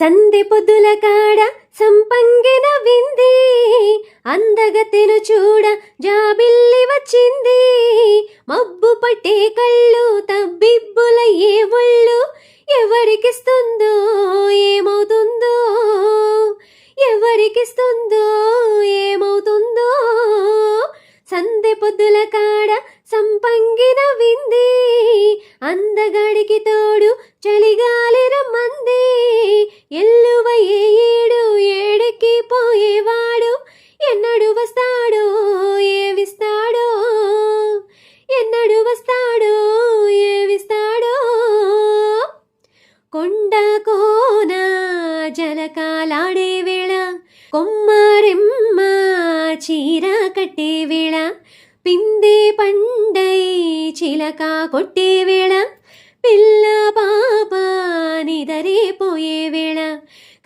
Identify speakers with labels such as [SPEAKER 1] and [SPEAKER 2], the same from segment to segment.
[SPEAKER 1] సందె పొద్దుల కాడ సంపంగిన వింది. అందగతెను చూడ జాబిల్లి వచ్చింది. మబ్బు పట్టే కళ్ళు తబ్బిబ్బుల ఏ ఒళ్ళు ఎవరికిస్తుందో ఏమవుతుందో? ఎవరికిస్తుందో ఏమవుతుందో? సందె పొద్దుల కాడ సంపంగిన వింది. అందగాడికి ఎల్లువ ఏడు ఏడెక్కి పోయేవాడు. ఎన్నడు వస్తాడో ఏవిస్తాడో ఎన్నడు వస్తాడో ఏవిస్తాడో కొండ కోన జలకాలాడే వేళ. కొమ్మరెమ్మ చీర కట్టే వేళ. పిందే పండై చిలక కొట్టే వేళ. పిల్ల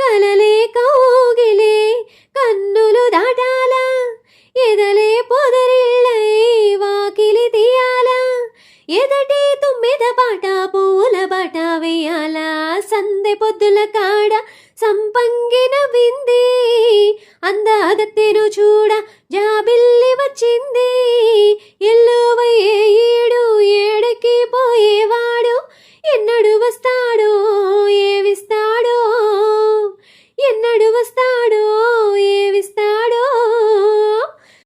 [SPEAKER 1] కలలే కౌగిలే కన్నులు దాటాలా? ఎదలే పొదరిళ్ళై వాకిలి తీయాలా? ఎదటి తుమ్మెద పాట పూల బాట వేయాలా? సందె పొద్దుల